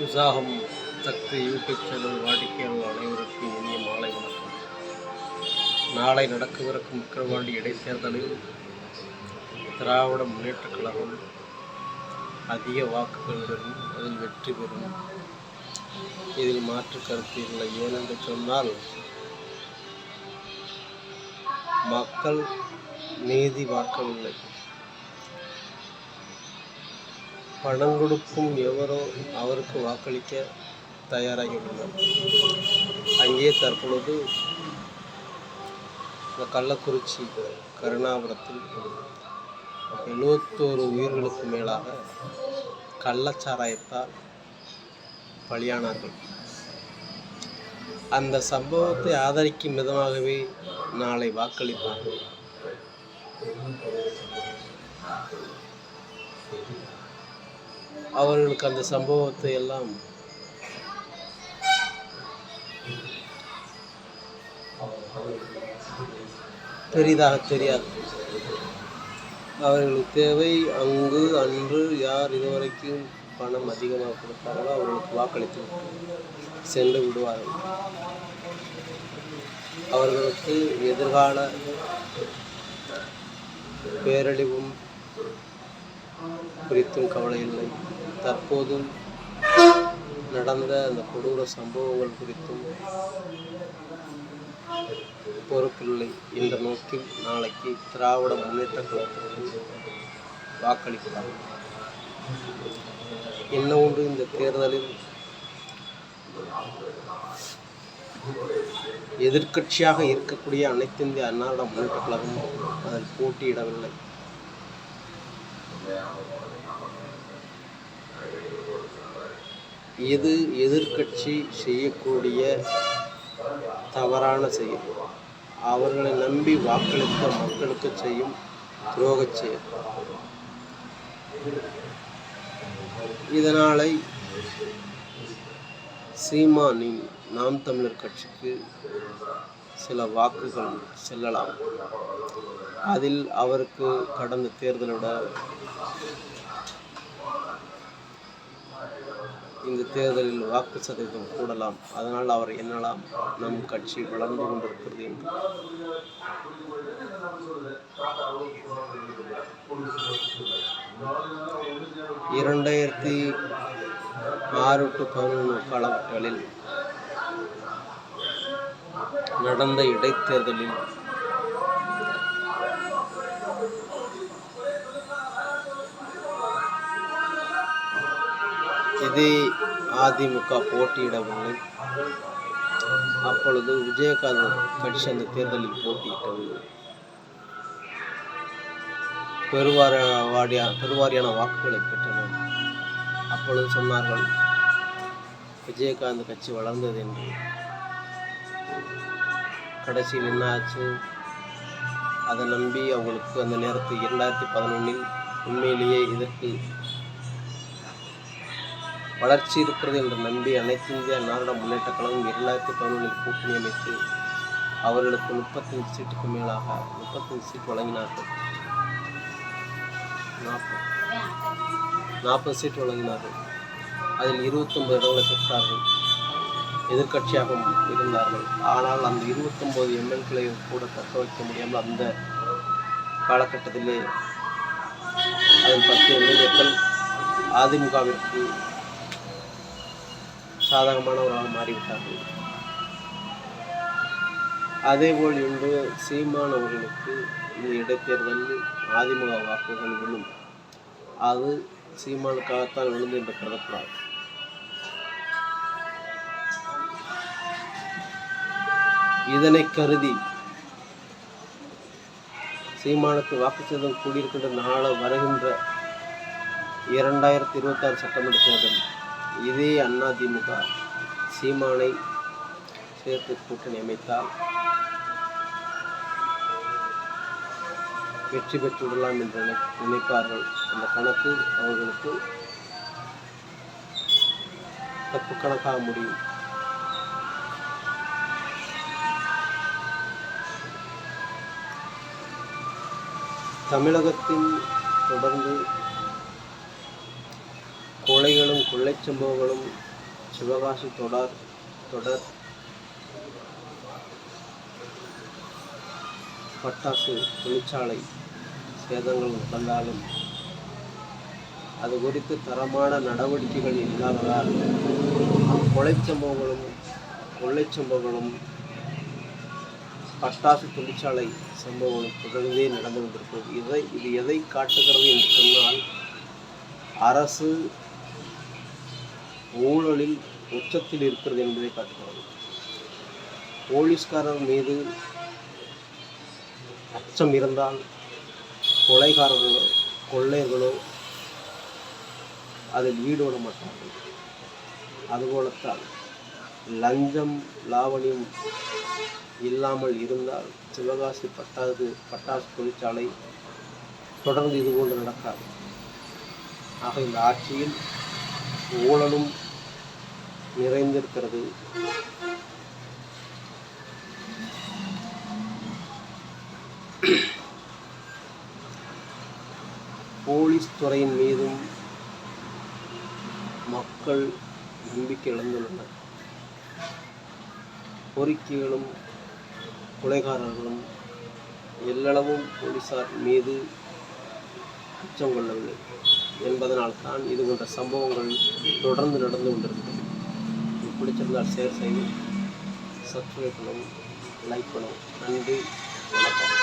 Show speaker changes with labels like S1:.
S1: உற்சாகம் சக்தி YouTube channel வாடிக்கையாளர் அனைவருக்கும் இனிய மாலை வணக்கம். நாளை நடக்கவிருக்கும் விக்கிரவாண்டி இடைத்தேர்தலில் திராவிட முன்னேற்றக் கழகம் அதிக வாக்குகளுடன் அதில் வெற்றி பெறும். இதில் மாற்று கருத்து இல்லை. ஏனென்று சொன்னால் மக்கள் நீதி பார்க்கவில்லை பணம் கொடுக்கும் எவரோ அவருக்கு வாக்களிக்க தயாராகியுள்ளனர். அங்கே தற்பொழுது இந்த கள்ளக்குறிச்சி கருணாபுரத்தில் எழுபத்தோரு உயிர்களுக்கு மேலாக கள்ளச்சாராயத்தால் பலியானார்கள். அந்த சம்பவத்தை ஆதரிக்கும் விதமாகவே நாளை வாக்களிப்பார்கள். அவர்களுக்கு அந்த சம்பவத்தை எல்லாம் பெரிதாக தெரியாது. அவர்களுக்கு தேவை அங்கு அன்று யார் இதுவரைக்கும் பணம் அதிகமாக கொடுத்தார்களோ அவர்களுக்கு வாக்களித்து சென்று விடுவார்கள். அவர்களுக்கு எதிர்கால பேரழிவும் குறித்தும் கவலை இல்லை. தற்போதும் நடந்த அந்த கொடூர சம்பவங்கள் குறித்தும் பொறுப்பில்லை என்ற நோக்கில் நாளைக்கு திராவிட முன்னேற்ற கழகத்திற்கு வாக்களிக்கலாம். என்ன ஒன்று இந்த தேர்தலில்? எதிர்க்கட்சியாக இருக்கக்கூடிய அனைத்து இந்திய அன்னாரிட முன்னேற்ற கழகம் அதில் போட்டியிடவில்லை. இது எதிர்க்கட்சி செய்யக்கூடிய தவறான செயல்? அவர்களை நம்பி வாக்களித்த மக்களுக்கு செய்யும் துரோகச் செயல். இதனாலே சீமானின் நாம் தமிழர் கட்சிக்கு சில வாக்குகள் செல்லலாம். அதில் அவருக்கு கடந்த தேர்தலோட இந்த தேர்தலில் வாக்கு சதவீதம் கூடலாம். அதனால் அவர் எண்ணலாம் நம் கட்சி வளர்ந்து கொண்டிருக்கிறது என்று. இரண்டாயிரத்தி ஆறு டு பதினொன்று காலகட்டங்களில் நடந்த இடைத்தேர்தலில் இதே அதிமுக போட்டியிடவில்லை அப்பொழுது விஜயகாந்த் கட்சி அந்த தேர்தலில் போட்டியிட்டது. பெருவாரியா பெருவாரியான வாக்குகளை பெற்றனர். அப்பொழுது சொன்னார்கள் விஜயகாந்த் கட்சி வளர்ந்தது என்று. கடைசியில் என்ன ஆச்சு அதை நம்பி அவங்களுக்கு அந்த நேரத்தில் இரண்டாயிரத்தி பதினொன்றில் உண்மையிலேயே இதற்கு வளர்ச்சி இருக்கிறது என்று நம்பி அனைத்து இந்திய நாடாள முன்னேற்ற கழகம் இரண்டாயிரத்தி பதினொன்றில் கூட்டணி அமைத்து அவர்களுக்கு முப்பத்தஞ்சு சீட்டுக்கு மேலாக முப்பத்தஞ்சு சீட் வழங்கினார்கள். நாற்பது. நாற்பது சீட் வழங்கினார்கள். அதில் இருபத்தொன்பது இடங்களை பெற்றார்கள். எதிர்க்கட்சியாகவும் இருந்தார்கள். ஆனால் அந்த இருபத்தொம்போது எம்எல்களை கூட தக்க வைக்க முடியாமல் அந்த காலகட்டத்திலே அதில் பத்து எம்எல்ஏக்கள் அதிமுகவிற்கு சாதகமானவராக மாறிவிட்டார்கள் அதேபோல் இன்று சீமான் அவர்களுக்கு இந்த இடைத்தேர்தலில் அதிமுக வாக்குகள் விழும். அது சீமானுக்காகத்தான் விழுந்து என்று கருதப்படாது. இதனை கருதி சீமானுக்கு வாக்குச்சதம் கூடியிருக்கின்ற நாளை வருகின்ற இரண்டாயிரத்தி இருபத்தாறு சட்டமன்ற தேர்தல் இதே அதிமுக சீமானை சேர்த்து கூட்டணி அமைத்தால் வெற்றி பெற்றுவிடலாம் என்று நினைப்பார்கள். அந்த கணக்கு அவர்களுக்கு தப்பு கணக்காக முடியும். தமிழகத்தின் தொடர்ந்து கொலைகளும் கொள்ளைச் சம்பவங்களும் சிவகாசி தொடர் தொடர் பட்டாசு தொழிற்சாலை சேதங்கள் நடந்தாலும் அது குறித்து தரமான நடவடிக்கைகள் இல்லாததால் கொலை சம்பவங்களும் சம்பவங்களும் பட்டாசு தொழிற்சாலை சம்பவங்களும் தொடர்ந்தே நடந்து கொண்டிருக்கிறது. இதை இது எதை காட்டுகிறது என்று சொன்னால் அரசு ஊழலில் உச்சத்தில் இருக்கிறது என்பதை காட்டுகிறது போலீஸ்காரர் மீது அச்சம் இருந்தால் கொலைகாரர்களோ கொள்ளையர்களோ அதில் ஈடுபட மாட்டார்கள். அதுபோலத்தான் லஞ்சம் லாவணியம் இல்லாமல் இருந்தால் சிவகாசி பட்டாசு பட்டாசு தொழிற்சாலை தொடர்ந்து இதுபோன்று நடக்காது. ஆக இந்த ஆட்சியில் ஊழலும் நிறைந்திருக்கிறது. போலீஸ் துறையின் மீதும் மக்கள் நம்பிக்கை இழந்துள்ளனர். பொறுக்கிகளும் கொலைகாரர்களும் எல்லளவும் போலீசார் மீது அச்சம் கொள்ளவில்லை. என்பதனால் தான் இது போன்ற சம்பவங்கள் தொடர்ந்து நடந்து கொண்டிருக்கிறது. பிடிச்சிருந்தால் ஷேர் செய்யவும் சப்ஸ்கிரைப் பண்ணவும் லைக் பண்ணவும். நன்றி வணக்கம்.